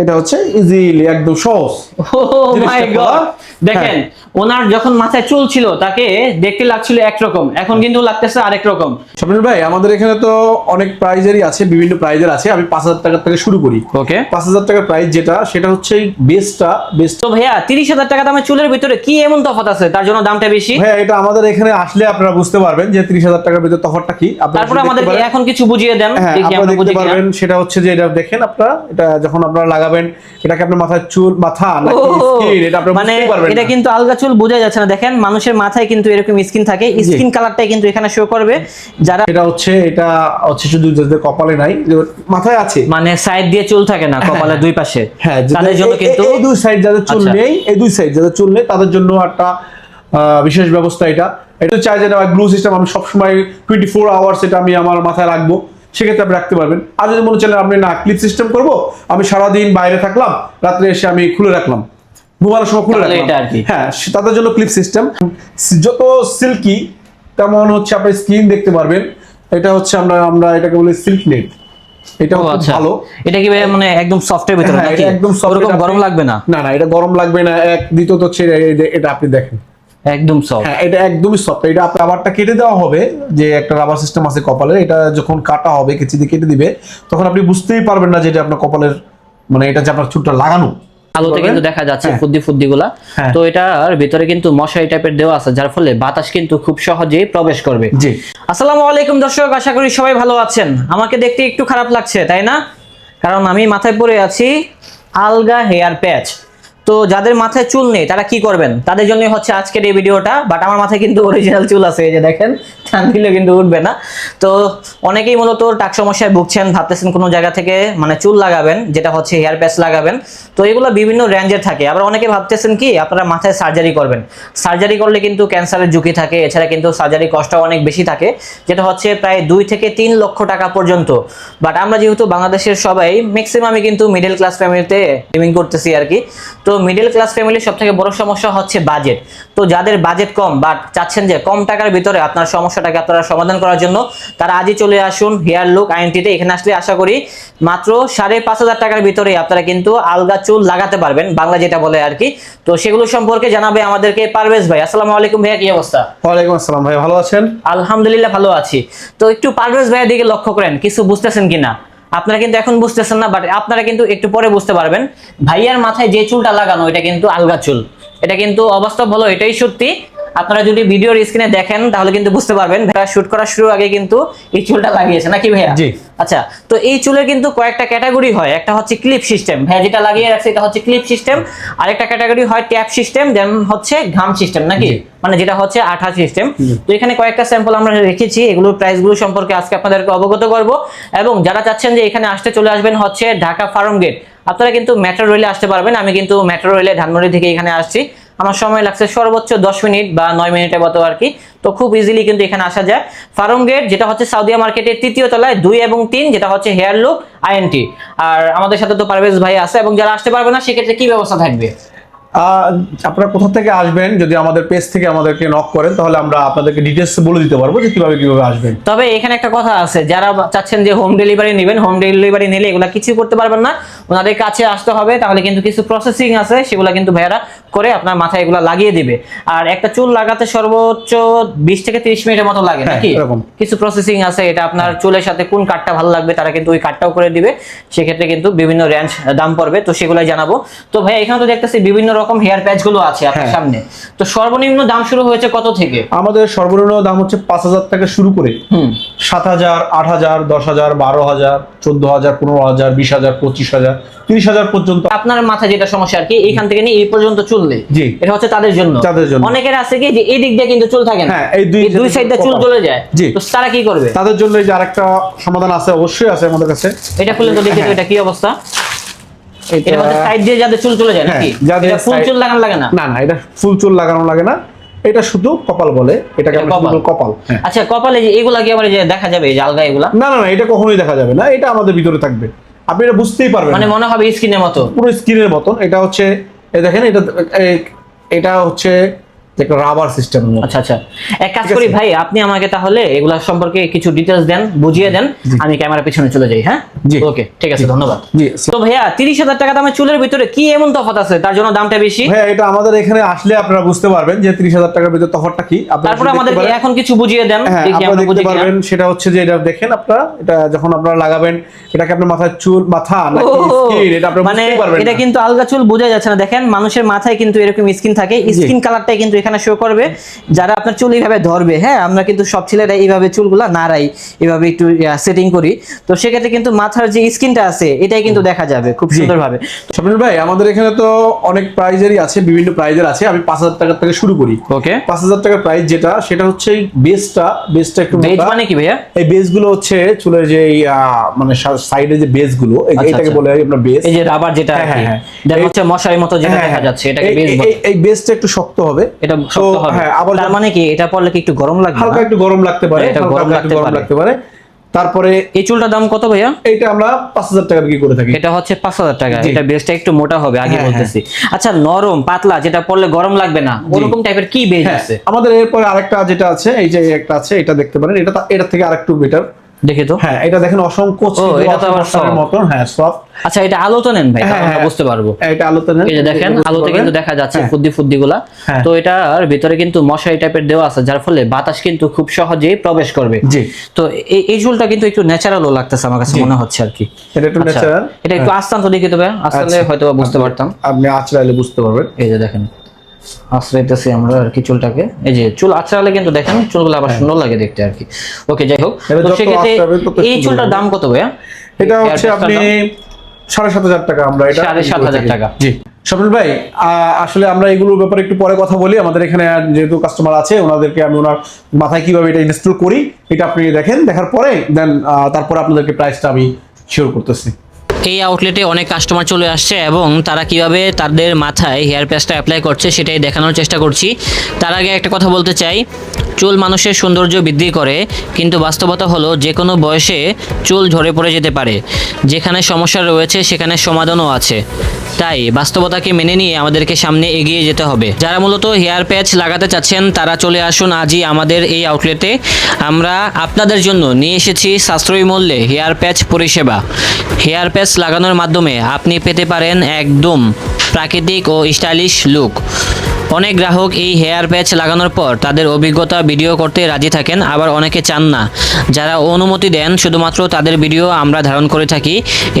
এটা হচ্ছে ইজিলি একদম সহজ। মাই গড দেখেন ওনার যখন মাথায় চুল ছিল তাকে দেখতে লাগছিল একরকম। এখন কিন্তু লাগতেছে আরেক রকম। স্বপ্নিল ভাই আমাদের এখানে তো অনেক প্রাইজেরই আছে বিভিন্ন প্রাইজের আছে। আমি পাঁচ হাজার টাকা থেকে শুরু করি। ওকে। পাঁচ হাজার টাকার প্রাইস যেটা সেটা হচ্ছে বেস্টটা বেস্ট তো ভাইয়া তিরিশ হাজার টাকা দামের চুলের ভিতরে কি এমন তফাৎ আছে? তার জন্য দামটা বেশি? হ্যাঁ এটা আমাদের এখানে আসলে আপনারা বুঝতে পারবেন যে তিরিশ হাজার টাকার ভিতরে তফাৎটা কি। আপনারা তারপরে দেখতে আমাদেরকে এখন কিছু বুঝিয়ে দেন হ্যাঁ আপনারা দেখতে পারবেন সেটা হচ্ছে যে এটা দেখেন আপনারা এটা যখন আপনারা লাগাবেন এটাকে আপনার মাথায় চুল মাথা নাকি স্কিন এটা আপনারা মানে এটা কিন্তু আলগা চুল বোঝা যাচ্ছে না। দেখেন মানুষের মাথায় কিন্তু এরকম স্কিন থাকে। স্কিন কালারটাই কিন্তু এখানে শো করবে। যারা এটা হচ্ছে এটা হচ্ছে শুধু যাদের কপালে নাই মাথায় আছে। মানে সাইড দিয়ে চুল থাকে না কপালের দুই পাশে। হ্যাঁ তাদের জন্য কিন্তু এই দুই সাইড যাদের চুল আচ্ছা। নেই এই দুই সাইড যাদের চুল নেই তাদের জন্য একটা বিশেষ ব্যবস্থা এটা। এটা চাই যে গ্লু সিস্টেম আমি সবসময় টোয়েন্টি ফোর আওয়ার্স এটা আমি আমার মাথায় রাখব। সেক্ষেত্রে আপনি রাখতে পারবেন। আর যদি মনে চলে আপনি না ক্লিপ সিস্টেম করব আমি সারাদিন বাইরে থাকলাম রাত্রে এসে আমি খুলে রাখলাম। ঘুমানোর সময় খুলে রাখলাম। এটা আর কি। হ্যাঁ তাদের জন্য ক্লিপ সিস্টেম যত সিল্কি তেমন হচ্ছে আপনি স্কিন দেখতে পারবেন। এটা হচ্ছে আমরা আমরা এটাকে বলি সিল্ক নেট এটা আচ্ছা। ভালো। এটা কি মানে একদম সফটের ভিতরে হ্যাঁ, নাকি? একদম গরম লাগবে না? না না এটা গরম লাগবে না। এক দ্বিতীয়ত হচ্ছে এটা আপনি দেখেন। একদম সফট হ্যাঁ এটা একদমই সফট এটা রাবারটা কেটে দেওয়া হবে যে একটা রাবার সিস্টেম আছে কপালে এটা যখন কাটা হবে কেচি দিয়ে কেটে দিবে তখন আপনি বুঝতেই পারবেন না যে এটা আপনার কপালের মানে এটা যে আপনার চুলটা লাগানো। আলোতে কিন্তু দেখা যাচ্ছে হ্যাঁ। ফুদ্দি ফুদ্দি গুলা হ্যাঁ। তো এটার ভিতরে কিন্তু মশারি টাইপের দেওয়া আছে যার ফলে বাতাস কিন্তু খুব সহজেই প্রবেশ করবে। জি। আসসালামু আলাইকুম দর্শক আশা করি সবাই ভালো আছেন। আমাকে দেখতে একটু খারাপ লাগছে তাই না? কারণ আমি মাথায় পরে আছি আলগা হেয়ার প্যাচ তো যাদের মাথায় চুল নেই, তারা কি করবেন? তাদের জন্য হচ্ছে আজকের এই ভিডিওটা বাট আমার মাথায় কিন্তু অরিজিনাল চুল আছে, এই যে দেখেন। টান দিলে কিন্তু উঠবে না। তো অনেকেই মূলত টাক সমস্যায় ভুগছেন, ভাবতেছেন কোনো জায়গা থেকে মানে চুল লাগাবেন, যেটা হচ্ছে হেয়ার প্যাচ লাগাবেন। তো এগুলো বিভিন্ন রেঞ্জের থাকে। আবার অনেকে ভাবতেছেন কি, আপনারা মাথায় সার্জারি করবেন। সার্জারি করলে কিন্তু ক্যান্সারের ঝুঁকি থাকে, এছাড়া কিন্তু সার্জারি কষ্ট অনেক বেশি থাকে, যেটা হচ্ছে প্রায় দুই থেকে তিন লক্ষ টাকা পর্যন্ত। বাট আমরা যেহেতু বাংলাদেশের সবাই ম্যাক্সিমামই কিন্তু মিডল ক্লাস ফ্যামিলিতে লিভিং করতেছি আর কি। তো মিডল ক্লাস ফ্যামিলির সব থেকে বড় সমস্যা হচ্ছে বাজেট তো যাদের বাজেট কম বাট চাচ্ছেন যে কম টাকার ভিতরে আপনার সমস্যাটাকে আপনারা সমাধান করার জন্য তারা আজই চলে আসুন হেয়ার লুক আইনটিতে এখানে আসলে আশা করি মাত্র সাড়ে পাঁচ হাজার টাকার ভিতরে আপনারা কিন্তু আলগা চুল লাগাতে পারবেন বাংলা যেটা বলে আর কি। তো সেগুলো সম্পর্কে জানাবে আমাদেরকে পারভেজ ভাই। আসসালামু আলাইকুম ভাইয়া কি অবস্থা? ওয়ালাইকুম আসসালাম ভাই ভালো আছেন? আলহামদুলিল্লাহ ভালো আছি। তো একটু পারভেজ ভাইয়ের দিকে লক্ষ্য করেন কিছু বুঝতেছেন কিনা? আপনারা কিন্তু এখন বুঝতেছেন না বাট আপনারা কিন্তু একটু পরে বুঝতে পারবেন। ভাইয়ার মাথায় যে চুলটা লাগানো এটা কিন্তু আলগা চুল। এটা কিন্তু অবাস্তব হলো এটাই সত্যি। আপনারা যদি ভিডিওর স্ক্রিনে দেখেন তাহলে কিন্তু বুঝতে পারবেন। ভাইয়া শুট করার শুরু আগে কিন্তু এই চুলটা লাগিয়েছে নাকি ভাইয়া? জি। আচ্ছা তো এই চুলের কিন্তু কয়েকটা ক্যাটাগরি হয়। একটা হচ্ছে ক্লিপ সিস্টেম ভাইয়া যেটা লাগিয়ে রাখছে এটা হচ্ছে ক্লিপ সিস্টেম আরেকটা ক্যাটাগরি হয় ট্যাপ সিস্টেম দেন হচ্ছে ঘাম সিস্টেম নাকি? মানে যেটা হচ্ছে আঠা সিস্টেম তো এখানে কয়েকটা স্যাম্পল আমরা রেখেছি। এগুলোর প্রাইসগুলো সম্পর্কে আজকে আপনাদেরকে অবগত করব। এবং যারা চাচ্ছেন যে এখানে আসতে চলে আসবেন হচ্ছে ঢাকা ফার্ম গেট আপনারা কিন্তু মেট্রো রেলে আসতে পারবেন। আমি কিন্তু মেট্রো রেলে ধানমন্ডি থেকে এখানে আসছি। আমার সময় লাগছে সর্বোচ্চ দশ মিনিট বা নয় মিনিটের মতো আর কি। তো খুব ইজিলি কিন্তু এখানে আসা যায়। ফারুম গেট যেটা হচ্ছে সাউদিয়া মার্কেটের তৃতীয় তলায়, দুই এবং তিন, যেটা হচ্ছে হেয়ার লুক আইএনটি আর আমাদের সাথে তো পারভেজ ভাই আছে এবং যারা আসতে পারবে না, সেক্ষেত্রে কি ব্যবস্থা থাকবে? আপনারা কোথা থেকে আসবেন? যদি আমাদের পেজ থেকে আমাদেরকে নক করেন তাহলে আমরা আপনাদেরকে ডিটেলস বলে দিতে পারব যে কীভাবে কীভাবে আসবেন। তবে এখানে একটা কথা আছে যারা চাচ্ছেন যে হোম ডেলিভারি নেবেন হোম ডেলিভারি নিলে এগুলো কিছু করতে পারবেন না। ওনাদের কাছে আসতে হবে তাহলে কিন্তু কিছু প্রসেসিং আছে সেগুলো কিন্তু ভাইয়ারা করে আপনার মাথায় এগুলা লাগিয়ে দিবে। আর একটা চুল লাগাতে সর্বোচ্চ বিশ থেকে তিরিশ মিনিটের মতো লাগে হ্যাঁ, নাকি? এরকম। কিছু প্রসেসিং আছে এটা আপনার চুলের সাথে কোন কাটটা ভালো লাগবে তারা কিন্তু ওই কাটটাও করে দিবে। সেক্ষেত্রে কিন্তু বিভিন্ন রেঞ্জ দাম পড়বে তো সেগুলাই জানাব। তো ভাই এখানে তো দেখতেছি বিভিন্ন রকম হেয়ার প্যাচগুলো আছে আপনার হ্যাঁ। সামনে। তো সর্বনিম্ন দাম শুরু হয়েছে কত থেকে? আমাদের সর্বনিম্ন দাম হচ্ছে পাঁচ হাজার থেকে শুরু করে হুম। সাত হাজার আট হাজার দশ হাজার বারো হাজার চোদ্দ হাজার পনেরো হাজার বিশ হাজার পঁচিশ হাজার তিরিশ হাজার পর্যন্ত। আপনার মাথায় যেটা সমস্যা আর কি এইখান থেকে নিয়ে এই পর্যন্ত চুললে জি। এটা হচ্ছে তাদের জন্য। তাদের জন্য। অনেকের আছে কি যে এই দিক দিয়ে কিন্তু চুল থাকে না। হ্যাঁ, এই দুই- দুই সাইড দিয়ে চুল চলে যায়। জি। তো তারা কি করবে? তাদের জন্য এই যে আরেকটা সমাধান আছে অবশ্যই আছে আমাদের কাছে। এটা খুলে তো দেখে হ্যাঁ। এটা কি অবস্থা? এটা এটা সাইড দিয়ে যাদের চুল চলে যায় হ্যাঁ, নাকি? এটা ফুল চুল লাগানো লাগে না? না না এটা ফুল চুল লাগানো লাগে না। এটা শুধু কপাল বলে। এটাকে আমরা কপাল। হ্যাঁ। আচ্ছা কপালে যে এগুলা কি যে দেখা যাবে যে আলগা এগুলা? না না না এটা কখনোই দেখা যাবে না। এটা আমাদের ভিতরে থাকবে। আপনি এটা বুঝতেই পারবেন মানে মনে হবে স্কিনের মতো? পুরো স্কিনের মতন এটা হচ্ছে দেখেন এটা এটা হচ্ছে একটা রাবার সিস্টেম আচ্ছা আচ্ছা। এক কাজ করি ভাই আপনি আমাকে তাহলে এগুলা সম্পর্কে কিছু ডিটেলস দেন বুঝিয়ে দেন আমি ক্যামেরা পিছনে চলে যাই হ্যাঁ? ওকে ঠিক আছে ধন্যবাদ। তো ভাইয়া তিরিশ হাজার টাকা দামের চুলের ভিতরে কি এমন তফাৎ আছে? তার জন্য দামটা বেশি। এটা আমাদের এখানে আসলে আপনারা বুঝতে পারবেন যে তিরিশ হাজার টাকার ভিতরে তফাৎটা কি। আপনারা তারপরে আমাদেরকে এখন কিছু বুঝিয়ে দেন হ্যাঁ দেখতে পারবেন সেটা হচ্ছে যে এটা দেখেন আপনারা এটা যখন আপনারা লাগাবেন এটাকে আপনার মাথায় চুল মাথা নাকি স্কিন এটা আপনারা মানে পারবেন এটা কিন্তু আলগা চুল বোঝা যাচ্ছে না। দেখেন মানুষের মাথায় কিন্তু এরকম স্কিন থাকে স্কিন কালারটাই কিন্তু এখানে শো করবে। যারা আপনার চুল এইভাবে ধরবে হ্যাঁ আমরা কিন্তু সব ছেলেরা এইভাবে চুলগুলা নাড়াই এইভাবে একটু সেটিং করি। তো সেক্ষেত্রে কিন্তু মাথার যে স্কিনটা আছে এটাই কিন্তু দেখা যাবে খুব সুন্দরভাবে। স্বপ্নিল ভাই আমাদের এখানে তো অনেক প্রাইজেরই আছে বিভিন্ন প্রাইজের আছে। আমি পাঁচ হাজার টাকা থেকে শুরু করি। ওকে পাঁচ হাজার টাকার প্রাইস যেটা সেটা হচ্ছে বেসটা বেসটা একটু বেজ মানে কি ভাইয়া? এই বেসগুলো হচ্ছে চুলের যে মানে সাইডে যে বেসগুলো এই- আচ্ছা, এটাকে আচ্ছা। বলে আপনার বেস এই যে রাবার যেটা হ্যাঁ, হ্যাঁ, দেন হচ্ছে মশারির মতো যেটা দেখা যাচ্ছে এটাকে এই- বলে। এই- বেসটা একটু শক্ত হবে। এটা শক্ত হবে। হ্যাঁ আবার তার মানে কি এটা পড়লে কি একটু গরম লাগবে হালকা একটু গরম লাগতে পারে এটা গরম লাগতে গরম পারে। লাগতে পারে। তারপরে এই চুলটার দাম কত ভাইয়া? এইটা আমরা পাঁচ হাজার টাকা বিক্রি করে থাকি। এটা হচ্ছে পাঁচ হাজার টাকা এটা বেসটা একটু মোটা হবে আগে হ্যাঁ, বলতেছি। আচ্ছা নরম পাতলা যেটা পড়লে গরম লাগবে না ওরকম টাইপের কি বেজ হ্যাঁ, আছে? আমাদের এরপরে আরেকটা যেটা আছে এই যে একটা আছে এটা দেখতে পারেন এটা এটার থেকে আরেকটু বেটার দেখে তো। হ্যাঁ এটা দেখেন অসংখ্য এটা তো আবার। মতন হ্যাঁ সফট আচ্ছা এটা আলোতে নেন ভাই তাহলে আমরা বুঝতে পারব। এটা আলোতে নেন, এই যে দেখেন আলোতে কিন্তু দেখা যাচ্ছে হ্যাঁ। ফুদ্দি ফুদ্দি গুলা। হ্যাঁ। তো এটার ভিতরে কিন্তু মশারি টাইপের দেওয়া আছে যার ফলে বাতাস কিন্তু খুব সহজেই প্রবেশ করবে। জি। তো এই এই চুলটা কিন্তু একটু ন্যাচারালও লাগতেছে আমার কাছে মনে হচ্ছে আর কি। এটা একটু আচ্ছা, ন্যাচারাল এটা একটু আস্তান্ত দেখে দেবে আসলে আচ্ছা। হয়তো বুঝতে পারতাম। আপনি আঁচড়াইলে বুঝতে পারবেন। এই যে দেখেন। আমরা আর কি চুলটাকে। এই যে চুল আছড়ালে কিন্তু দেখেন চুলগুলো আবার সুন্দর লাগে দেখতে আর কি। ওকে যাই হোক। তো সেক্ষেত্রে এই চুলটার দাম কত ভাইয়া? এটা হচ্ছে আপনি সাড়ে সাত হাজার টাকা আমরা এটা সাড়ে সাত হাজার টাকা। জি। স্বপ্নিল ভাই আসলে আমরা এগুলোর ব্যাপারে একটু পরে কথা বলি। আমাদের এখানে যেহেতু কাস্টমার আছে ওনাদেরকে আমি ওনার মাথায় কীভাবে এটা ইনস্টল করি এটা আপনি দেখেন দেখার পরে দেন তারপরে আপনাদেরকে প্রাইসটা আমি শিওর করতেছি। এই আউটলেটে অনেক কাস্টমার চলে আসছে এবং তারা কীভাবে তাদের মাথায় হেয়ার প্যাচটা অ্যাপ্লাই করছে সেটাই দেখানোর চেষ্টা করছি। তার আগে একটা কথা বলতে চাই, চুল মানুষের সৌন্দর্য বৃদ্ধি করে, কিন্তু বাস্তবতা হলো যে কোনো বয়সে চুল ঝরে পড়ে যেতে পারে। যেখানে সমস্যা রয়েছে সেখানে সমাধানও আছে। তাই বাস্তবতাকে মেনে নিয়ে আমাদেরকে সামনে এগিয়ে যেতে হবে। যারা মূলত হেয়ার প্যাচ লাগাতে চাচ্ছেন, তারা চলে আসুন আজই আমাদের এই আউটলেটে আমরা আপনাদের জন্য নিয়ে এসেছি সাশ্রয়ী মূল্যে হেয়ার প্যাচ পরিষেবা। হেয়ার প্যাচ লাগানোর মাধ্যমে আপনি পেতে পারেন একদম প্রাকৃতিক ও স্টাইলিশ লুক অনেক গ্রাহক এই হেয়ার প্যাচ লাগানোর পর তাদের অভিজ্ঞতা ভিডিও করতে রাজি থাকেন, আবার অনেকে চান না। যারা অনুমতি দেন, শুধুমাত্র তাদের ভিডিও আমরা ধারণ করে থাকি।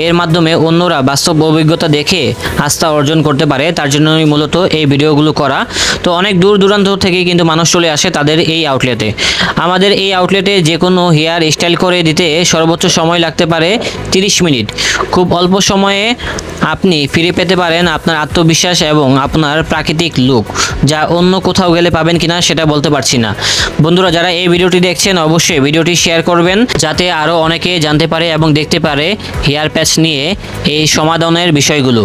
এর মাধ্যমে অন্যরা বাস্তব অভিজ্ঞতা দেখে আস্থা অর্জন করতে পারে, তার জন্যই মূলত এই ভিডিওগুলো করা। তো অনেক দূর দূরান্ত থেকে কিন্তু মানুষ চলে আসে তাদের এই আউটলেটে আমাদের এই আউটলেটে যে কোনো হেয়ার স্টাইল করে দিতে সর্বোচ্চ সময় লাগতে পারে তিরিশ মিনিট। খুব অল্প সময়ে আপনি ফিরে পেতে পারেন আপনার আত্মবিশ্বাস এবং আপনার প্রাকৃতিক লুক যা অন্য কোথাও গেলে পাবেন কিনা সেটা বলতে পারছি না। বন্ধুরা, যারা এই ভিডিওটি দেখছেন, অবশ্যই ভিডিওটি শেয়ার করবেন, যাতে আরও অনেকে জানতে পারে এবং দেখতে পারে হেয়ার প্যাচ নিয়ে এই সমাধানের বিষয়গুলো।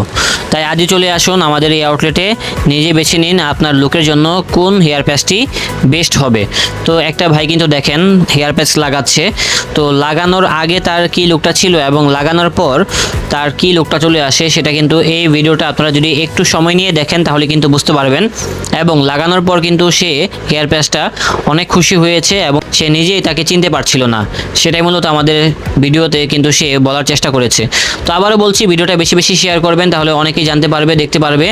তাই আজই চলে আসুন আমাদের এই আউটলেটে নিজে বেছে নিন আপনার লুকের জন্য কোন হেয়ার প্যাচটি বেস্ট হবে। তো একটা ভাই কিন্তু দেখেন হেয়ার প্যাচ লাগাচ্ছে। তো লাগানোর আগে তার কি লুকটা ছিল এবং লাগানোর পর তার কি লুকটা চলে আসে সেটা কিন্তু এই ভিডিওটা আপনারা যদি একটু সময় নিয়ে দেখেন, তাহলে কিন্তু বুঝতে পারবেন। এবং লাগানোর পর কিন্তু সে হেয়ার প্যাচটা অনেক খুশি হয়েছে এবং সে নিজেই তাকে চিনতে পারছিল না। সেটাই মূলত আমাদের ভিডিওতে কিন্তু সে বলার চেষ্টা করেছে। তো আবারও বলছি, ভিডিওটা বেশি বেশি শেয়ার করবেন, তাহলে অনেকেই জানতে পারবে, দেখতে পারবে।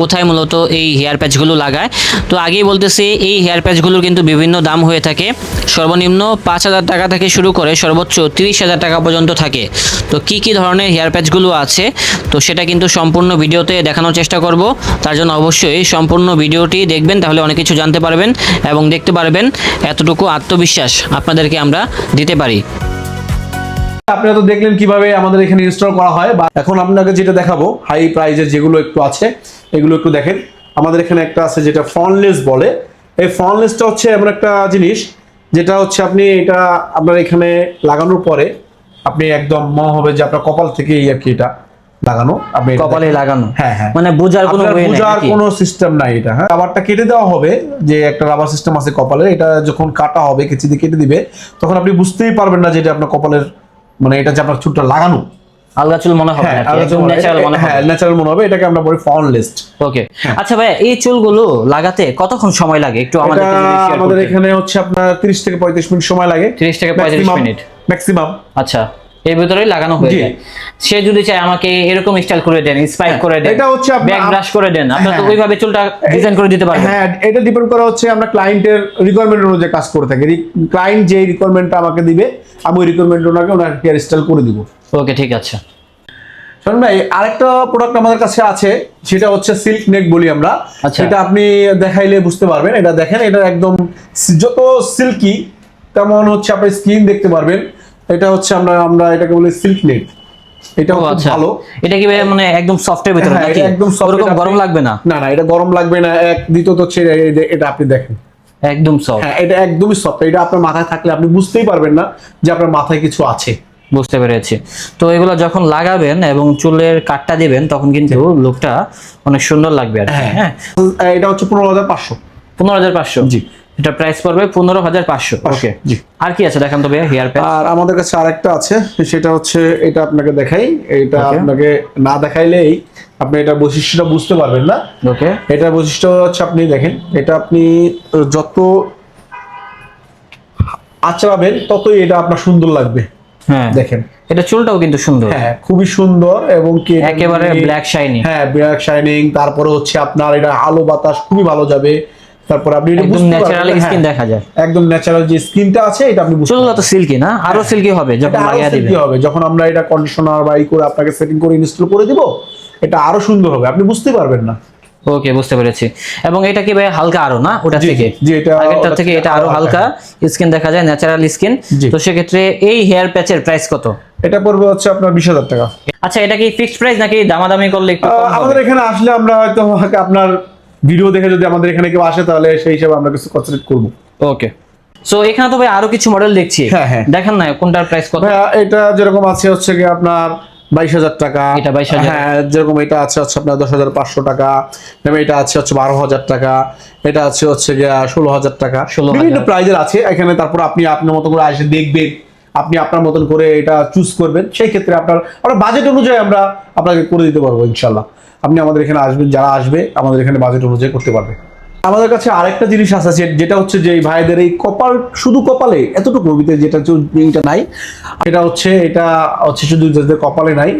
কোথায় মূলত এই হেয়ার প্যাচগুলো লাগায়? তো আগেই বলতেছি, এই হেয়ার প্যাচগুলোর কিন্তু বিভিন্ন দাম হয়ে থাকে। সর্বনিম্ন পাঁচ হাজার টাকা থেকে শুরু করে সর্বোচ্চ তিরিশ হাজার টাকা পর্যন্ত থাকে। তো কি কি ধরনের হেয়ার প্যাচগুলো আছে? তো সেটা কিন্তু সম্পূর্ণ ভিডিওতে দেখানোর চেষ্টা করব। তার জন্য অবশ্যই সম্পূর্ণ ভিডিওটি দেখবেন, তাহলে অনেক কিছু জানতে পারবেন এবং দেখতে পারবেন। এতটুকু আত্মবিশ্বাস আপনাদেরকে আমরা দিতে পারি। আপনারা তো দেখলেন কীভাবে আমাদের এখানে ইনস্টল করা হয় বা এখন আপনাকে যেটা দেখাবো হাই প্রাইজের যেগুলো একটু আছে এগুলো একটু দেখেন। আমাদের এখানে একটা আছে যেটা ফনলেস বলে। এই ফনলেসটা হচ্ছে এমন একটা জিনিস যেটা হচ্ছে আপনি এটা আপনার এখানে লাগানোর পরে আপনি একদম মনে হবে যে আপনার কপাল থেকেই আর কি এটা লাগানো। আপনি কপালে লাগানো। হ্যাঁ হ্যাঁ। মানে বোঝার কোনো নেই বোঝার কোনো সিস্টেম নাই এটা হ্যাঁ। রাবারটা কেটে দেওয়া হবে যে একটা রাবার সিস্টেম আছে কপালে এটা যখন কাটা হবে কেচি দিয়ে কেটে দিবে তখন আপনি বুঝতেই পারবেন না যে এটা আপনার কপালের মানে এটা যে আপনার চুলটা লাগানো। আলগা চুল মনে হবে হ্যাঁ ন্যাচারাল মনে হ্যাঁ হবে। ন্যাচারাল মনে হবে এটাকে আমরা বলি ফাউন্ড লিস্ট ওকে আচ্ছা ভাই এই চুলগুলো লাগাতে কতক্ষণ সময় লাগে? একটু আমাদের আমাদের এখানে হচ্ছে আপনার 30 থেকে 35 মিনিট সময় লাগে। 30 থেকে 35 মিনিট। ম্যাক্সিমাম আচ্ছা। এর ভিতরেই লাগানো হয়ে যায়। সে যদি চায় আমাকে এরকম স্টাইল করে দেন স্পাইক করে দেন এটা হচ্ছে ব্যাক ব্রাশ করে দেন আপনারা তো হ্যাঁ। ওইভাবে চুলটা ডিজাইন করে দিতে পারবেন। হ্যাঁ এটা ডিপেন্ড করা হচ্ছে আমরা ক্লায়েন্টের রিকোয়ারমেন্ট অনুযায়ী কাজ করে থাকি। ক্লায়েন্ট যে রিকোয়ারমেন্টটা আমাকে দিবে আমি ওই রিকোয়ারমেন্ট ওনাকে ওনার হেয়ার স্টাইল করে দিব। ওকে ঠিক আছে। শোন ভাই আরেকটা প্রোডাক্ট আমাদের কাছে আছে সেটা হচ্ছে সিল্ক নেক বলি আমরা। আচ্ছা। এটা আপনি দেখাইলে বুঝতে পারবেন। এটা দেখেন এটা একদম যত সিল্কি তেমন হচ্ছে আপনি স্কিন দেখতে পারবেন। এটা হচ্ছে আমরা আমরা এটাকে বলি সিল্ক নেক এটা আচ্ছা। ভালো। এটা কি ভাই মানে একদম সফটের ভিতরে হ্যাঁ, নাকি? একদম ওরকম গরম লাগবে না? না না এটা গরম লাগবে না। এক দ্বিতীয়ত হচ্ছে এটা আপনি দেখেন। একদম সফট হ্যাঁ এটা একদমই সফট এটা আপনার মাথায় থাকলে আপনি বুঝতেই পারবেন না যে আপনার মাথায় কিছু আছে। বুঝতে পেরেছি। তো এগুলো যখন লাগাবেন এবং চুলের কাটটা দিবেন তখন কিন্তু লুকটা অনেক সুন্দর লাগবে আর হ্যাঁ। হ্যাঁ। এটা হচ্ছে পনেরো হাজার পাঁচশো। পনেরো হাজার পাঁচশো। জি। এটা প্রাইস পড়বে পনেরো হাজার পাঁচশো। ওকে জি। আর কি আছে? দেখান তো ভাইয়া হেয়ার প্যাচ আর আমাদের কাছে আরেকটা আছে সেটা হচ্ছে এটা আপনাকে দেখাই। এটা আপনাকে না দেখাইলেই আপনি এটা বৈশিষ্ট্যটা বুঝতে পারবেন না। ওকে এটা বৈশিষ্ট্য হচ্ছে আপনি দেখেন এটা আপনি যত আচড়াবেন ততই এটা আপনার সুন্দর লাগবে। হ্যাঁ। দেখেন। এটা চুলটাও কিন্তু সুন্দর। হ্যাঁ খুবই সুন্দর এবং কি একেবারে ব্ল্যাক শাইনি হ্যাঁ ব্ল্যাক শাইনিং তারপরে হচ্ছে আপনার এটা আলো বাতাস খুবই ভালো যাবে। তারপর আপনি এটা একদম ন্যাচারাল স্কিন হ্যাঁ, দেখা যায়। একদম ন্যাচারাল যে স্কিনটা আছে এটা আপনি বুঝতে চুলগুলো তো সিল্কি না? আরও সিল্কি হবে যখন লাগিয়ে দিবেন হবে। যখন আমরা এটা কন্ডিশনার বা করে আপনাকে সেটিং করে ইনস্টল করে দিব এটা আরও সুন্দর হবে। আপনি বুঝতে পারবেন না। ওকে বুঝতে পেরেছি। এবং এটা কি ভাই হালকা আরও না? ওটা থেকে? জি, এটা- আগেরটা থেকে এটা আরও হালকা স্কিন দেখা যায় ন্যাচারাল স্কিন। তো সেক্ষেত্রে এই হেয়ার প্যাচের প্রাইস কত? এটা পড়বে হচ্ছে আপনার বিশ হাজার টাকা। আচ্ছা এটা কি ফিক্সড প্রাইস নাকি দামাদামি করলে একটু? আমাদের এখানে আসলে আমরা হয়তো আপনার ভিডিও দেখে যদি আমাদের এখানে কেউ আসে তাহলে সেই হিসাবে আমরা কিছু কনসিডার করব। ওকে সো এখানে তো ভাই আরও কিছু মডেল দেখছি। হ্যাঁ, হ্যাঁ। দেখেন না কোনটার প্রাইস কত? এটা যেরকম আছে হচ্ছে কি আপনার বাইশ হাজার টাকা। এটা 22,000 হ্যাঁ যেরকম এটা আছে হচ্ছে আপনার দশ হাজার পাঁচশো টাকা। এবং এটা আছে হচ্ছে বারো হাজার টাকা। এটা আছে হচ্ছে গিয়া ষোলো হাজার টাকা। 16,000 বিভিন্ন প্রাইজের আছে। এখানে তারপর আপনি আপনার মতো করে এসে দেখবেন। আপনি আপনার মতন করে এটা চুজ করবেন সেই ক্ষেত্রে আপনার আমরা বাজেট অনুযায়ী আমরা আপনাকে করে দিতে পারব ইনশাল্লাহ আপনি আমাদের এখানে আসবেন যারা আসবে আমাদের এখানে বাজেট অনুযায়ী করতে পারবে। আমাদের কাছে আরেকটা জিনিস আছে যেটা হচ্ছে যে ভাইদের এই কপাল শুধু কপালে এতটুকু ভিতরে যেটা এটা নাই এটা হচ্ছে এটা হচ্ছে শুধু যাদের কপালে নাই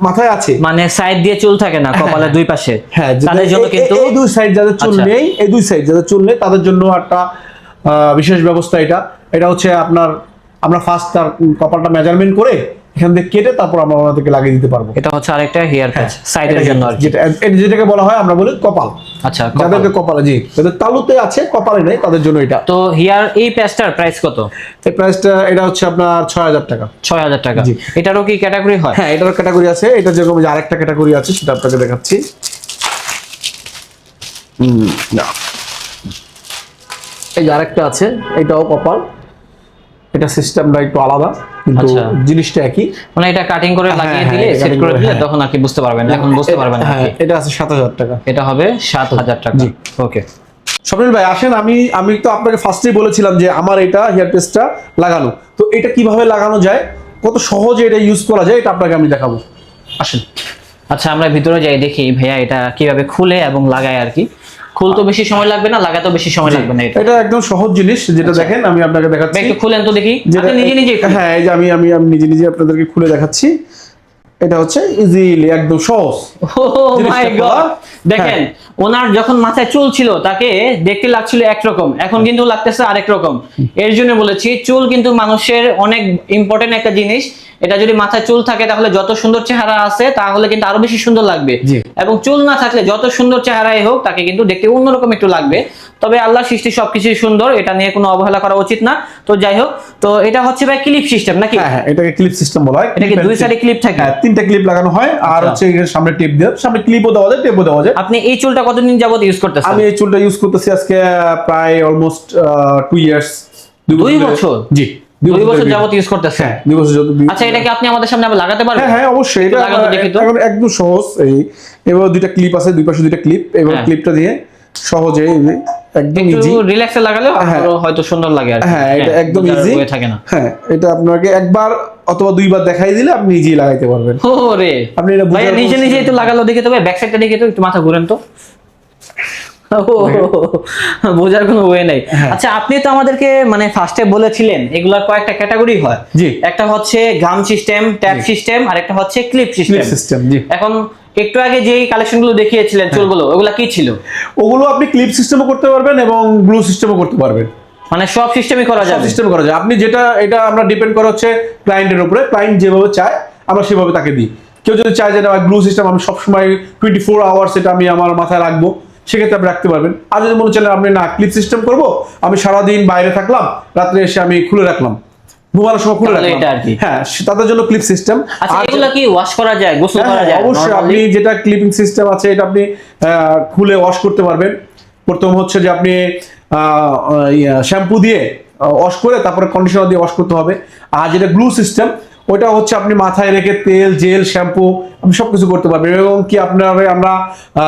মাথায় আছে। মানে সাইড দিয়ে চুল থাকে না কপালের দুই পাশে। হ্যাঁ যেটা- তাদের জন্য এই- কিন্তু এই দুই সাইড যাদের চুল আচ্ছা। নেই এই দুই সাইড যাদের চুল নেই তাদের জন্য একটা আহ, বিশেষ ব্যবস্থা এটা। এটা হচ্ছে আপনার আমরা ফার্স্ট তার কপালটা মেজারমেন্ট করে এখান থেকে কেটে তারপর আমরা ওনাদেরকে লাগিয়ে দিতে পারব। এটা হচ্ছে আরেকটা হেয়ার প্যাচ সাইডের জন্য আর যেটা যেটাকে বলা হয় আমরা বলি কপাল। আচ্ছা। যাদেরকে কপালে জি যাদের তালুতে আছে কপালে নেই তাদের জন্য এটা। তো হেয়ার এই প্যাচটার প্রাইস কত? এই প্রাইসটা এটা হচ্ছে আপনার ছয় হাজার টাকা। ছয় হাজার টাকা। জি। এটারও কি ক্যাটাগরি হয়? হ্যাঁ এটারও ক্যাটাগরি আছে। এটা যেরকম যে আরেকটা ক্যাটাগরি আছে সেটা আপনাকে দেখাচ্ছি। হুম, না। এই আরেকটা আছে এটাও কপাল। এটা সিস্টেমটা একটু আলাদা কিন্তু আচ্ছা। জিনিসটা একই। মানে এটা কাটিং করে লাগিয়ে হ্যাঁ, দিলে সেট করে দিলে হ্যাঁ। তখন আর কি বুঝতে পারবেন এখন বুঝতে পারবেন হ্যাঁ এটা আছে সাত হাজার টাকা। এটা হবে সাত হাজার টাকা। জি। ওকে স্বপ্নিল ভাই আসেন আমি আমি তো আপনাকে ফার্স্টেই বলেছিলাম যে আমার এটা হেয়ার পেস্টটা লাগানো। তো এটা কীভাবে লাগানো যায়? কত সহজে এটা ইউজ করা যায়? এটা আপনাকে আমি দেখাবো। আসেন। আচ্ছা আমরা ভিতরে যাই দেখি ভাইয়া এটা কীভাবে খুলে এবং লাগায় আর কি। খুলতে বেশি সময় লাগবে না লাগাতেও বেশি সময় লাগবে না এটা। এটা একদম সহজ জিনিস যেটা আচ্ছা। দেখেন আমি আপনাকে দেখাচ্ছি। একটু খুলেন তো দেখি। যেটা আপনি নিজে নিজে হ্যাঁ এই যে আমি আমি আমি নিজে নিজে আপনাদেরকে খুলে দেখাচ্ছি। এটা হচ্ছে ইজিলি একদম সহজ মাই গড। দেখেন ওনার যখন মাথায় চুল ছিল তাকে দেখতে লাগছিল একরকম। এখন কিন্তু লাগতেছে আরেক রকম। এর জন্য বলেছি চুল কিন্তু মানুষের অনেক ইম্পর্টেন্ট একটা জিনিস। এটা যদি মাথায় চুল থাকে তাহলে যত সুন্দর চেহারা আছে তাহলে কিন্তু আরও বেশি সুন্দর লাগবে। এবং চুল না থাকলে যত সুন্দর চেহারাই হোক তাকে কিন্তু দেখতে অন্যরকম একটু লাগবে। তবে আল্লাহ সৃষ্টি সবকিছুই সুন্দর এটা নিয়ে কোনো অবহেলা করা উচিত না। তো যাই হোক তো এটা হচ্ছে ভাই ক্লিপ সিস্টেম নাকি? হ্যাঁ হ্যাঁ এটাকে ক্লিপ সিস্টেম বলা হয়। এটা কি Clip দুই সাইডে ক্লিপ থাকে। হ্যাঁ তিনটা ক্লিপ লাগানো হয়। আর আচ্ছা। হচ্ছে এখানে সামনে টেপ দেওয়া সামনে ক্লিপও দেওয়া যায় টেপও দেওয়া যায়। আপনি এই চুলটা কতদিন যাবত ইউজ করতেছেন? আমি এই চুলটা ইউজ করতেছি আজকে প্রায় অলমোস্ট টু ইয়ার্স দুই বছর? জি। দুই বছর যাবত ইউজ করতেছেন হ্যাঁ দুই বছর আচ্ছা এটা কি আপনি আমাদের সামনে আবার লাগাতে পারবেন? হ্যাঁ হ্যাঁ অবশ্যই। এটা লাগানো দেখি তো। এখন একদম সহজ এই। এবার দুইটা ক্লিপ আছে দুই পাশে দুইটা ক্লিপ এবার হ্যাঁ। ক্লিপটা দিয়ে সহজে একদম ইজি রিল্যাক্সে লাগালেও হ্যাঁ। হয়তো সুন্দর লাগে আর হ্যাঁ এটা একদম ইজি হয়ে থাকে না। হ্যাঁ এটা আপনাকে একবার অথবা দুইবার দেখাই দিলে আপনি নিজেই লাগাইতে পারবেন। ও রে আপনি এটা নিজে কোনো- নিজে একটু লাগালো দেখে তো ব্যাক সাইডটা দেখে তো একটু মাথা ঘুরেন তো। বোঝার কোনো ওয়ে নেই। হ্যাঁ। আচ্ছা আপনি তো আমাদেরকে মানে ফার্স্টে বলেছিলেন এগুলার কয়েকটা ক্যাটাগরি হয়। জি। একটা হচ্ছে গাম সিস্টেম ট্যাপ সিস্টেম আর একটা হচ্ছে ক্লিপ সিস্টেম সিস্টেম জি। এখন একটু আগে যেই কালেকশনগুলো দেখিয়েছিলেন হ্যাঁ। চুলগুলো ওগুলা কি ছিল? ওগুলো আপনি ক্লিপ সিস্টেমও করতে পারবেন এবং গ্লু সিস্টেমও করতে পারবেন। মানে সব সিস্টেমই করা যাবে? সিস্টেম করা যায় আপনি যেটা এটা আমরা ডিপেন্ড করা হচ্ছে ক্লায়েন্টের উপরে। ক্লায়েন্ট যেভাবে চায় আমরা সেভাবে তাকে দিই। কেউ যদি চায় যে না গ্লু সিস্টেম আমি সবসময় টোয়েন্টি ফোর আওয়ার্স এটা আমি আমার মাথায় রাখব। সেক্ষেত্রে আপনি রাখতে পারবেন। আর যদি মনে চলে আপনি না ক্লিপ সিস্টেম করব আমি সারাদিন বাইরে থাকলাম রাত্রে এসে আমি খুলে রাখলাম। ঘুমানোর সময় খুলে রাখলাম। এটা আর কি। হ্যাঁ তাদের জন্য ক্লিপ সিস্টেম আচ্ছা এগুলা কি ওয়াশ করা যায় গোসল হ্যাঁ, করা যায়? অবশ্যই আপনি যেটা ক্লিপিং সিস্টেম আছে এটা আপনি খুলে ওয়াশ করতে পারবেন। প্রথম হচ্ছে যে আপনি শ্যাম্পু দিয়ে ওয়াশ করে তারপরে কন্ডিশনার দিয়ে ওয়াশ করতে হবে। আর যেটা গ্লু সিস্টেম ওটা হচ্ছে আপনি মাথায় রেখে তেল জেল শ্যাম্পু আপনি সবকিছু করতে পারবেন। এবং কি আপনার আমরা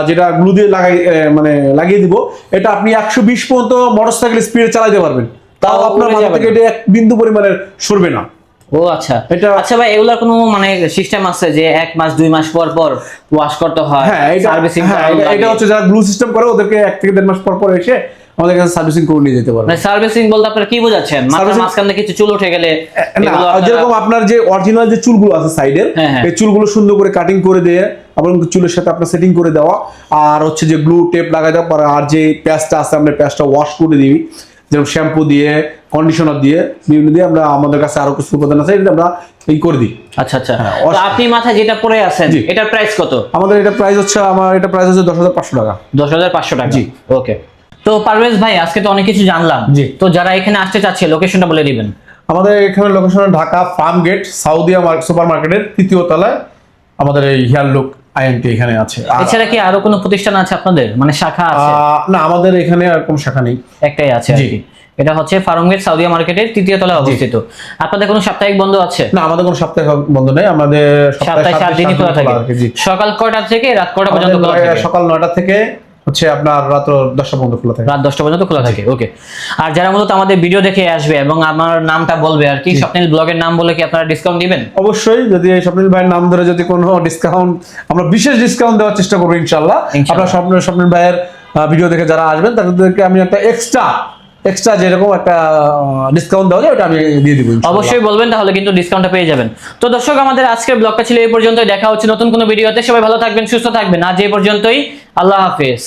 যেটা গ্লু দিয়ে লাগাই মানে লাগিয়ে দিব এটা আপনি একশো বিশ পর্যন্ত মোটরসাইকেল স্পিডে চালাতে পারবেন। তাও আপনার মাথা থেকে এটা এক বিন্দু পরিমাণের সরবে না। ও আচ্ছা। এটা- আচ্ছা ভাই এগুলার কোনো মানে সিস্টেম আছে যে এক মাস দুই মাস পর পর ওয়াশ করতে হয়? হ্যাঁ এটা হ্যাঁ এটা হচ্ছে যারা গ্লু সিস্টেম করে ওদেরকে এক থেকে দেড় মাস পর পর এসে আমাদের কাছে সার্ভিসিং করে নিয়ে যেতে পারবে। মানে সার্ভিসিং বলতে আপনারা কি বোঝাচ্ছেন? মাথার মাঝখানে কিছু চুল উঠে গেলে যেরকম আপনার যে অরিজিনাল যে চুলগুলো আছে সাইডের হ্যাঁ, হ্যাঁ। এই চুলগুলো সুন্দর করে কাটিং করে দিয়ে চুলের সাথে আপনার সেটিং করে দেওয়া। আর হচ্ছে যে গ্লু টেপ লাগাই দেওয়া আর যে প্যাচটা আছে আমরা প্যাচটা ওয়াশ করে দিই। যেরকম শ্যাম্পু দিয়ে কন্ডিশনার দিয়ে বিভিন্ন দিয়ে আমরা আমাদের কাছে আরও কিছু উপাদান আছে এটা আমরা এই করে দিই। আচ্ছা আচ্ছা। হ্যাঁ, আপনি মাথায় যেটা পরে আছেন। এটার প্রাইস কত? আমাদের এটা প্রাইস হচ্ছে আমার এটা প্রাইস হচ্ছে দশ হাজার পাঁচশো টাকা। দশ হাজার পাঁচশো টাকা। জি। ওকে তো পারভেজ ভাই আজকে তো অনেক কিছু জানলাম। জি। তো যারা এখানে আসতে চাচ্ছে লোকেশনটা বলে দিবেন। আমাদের এখানে location Dhaka Farmgate Saudia super মার্কেটের তৃতীয় তলায়। আমাদের এই হেয়ার লুক আইএনটি এখানে আছে। এছাড়া কি আরও কোনো প্রতিষ্ঠান আছে আপনাদের? মানে শাখা আছে? না আমাদের এখানে আর কোনো শাখা নেই। একটাই আছে আর জি। কি। এটা হচ্ছে ফার্মগেট সাউদিয়া মার্কেটের তৃতীয় তলায় অবস্থিত। আপনাদের কোনো সাপ্তাহিক বন্ধ আছে? না আমাদের কোনো সাপ্তাহিক বন্ধ নেই। আমাদের সপ্তাহে সাত দিনই খোলা থাকে। সকাল কয়টা থেকে রাত কয়টা পর্যন্ত খোলা থাকে? সকাল নয়টা থেকে হচ্ছে আপনার রাত দশটা পর্যন্ত খোলা থাকে। রাত দশটা পর্যন্ত খোলা থাকে ওকে আর যারা মূলত আমাদের ভিডিও দেখে আসবে এবং আমার নামটা বলবে আর কি স্বপ্নিল ব্লগের নাম বলে কি আপনারা ডিসকাউন্ট দিবেন? অবশ্যই যদি এই স্বপ্নিল ভাইয়ের নাম ধরে যদি কোনো ডিসকাউন্ট আমরা বিশেষ ডিসকাউন্ট দেওয়ার চেষ্টা করব ইনশাল্লাহ ইনশাল্লাহ। আপনার স্বপ্ন স্বপ্নিল ভাইয়ের ভিডিও দেখে যারা আসবেন তাদেরকে আমি একটা এক্সট্রা এক্সট্রা যেরকম একটা ডিসকাউন্ট দেওয়া যায়, ওটা আমি দিয়ে দিব অবশ্যই বলবেন, তাহলে কিন্তু ডিসকাউন্টটা পেয়ে যাবেন। তো দর্শক, আমাদের আজকের ব্লগটা ছিল এই পর্যন্তই। দেখা হচ্ছে নতুন কোনো ভিডিওতে। সবাই ভালো থাকবেন, সুস্থ থাকবেন। আজ এই পর্যন্তই। আল্লাহ হাফেজ।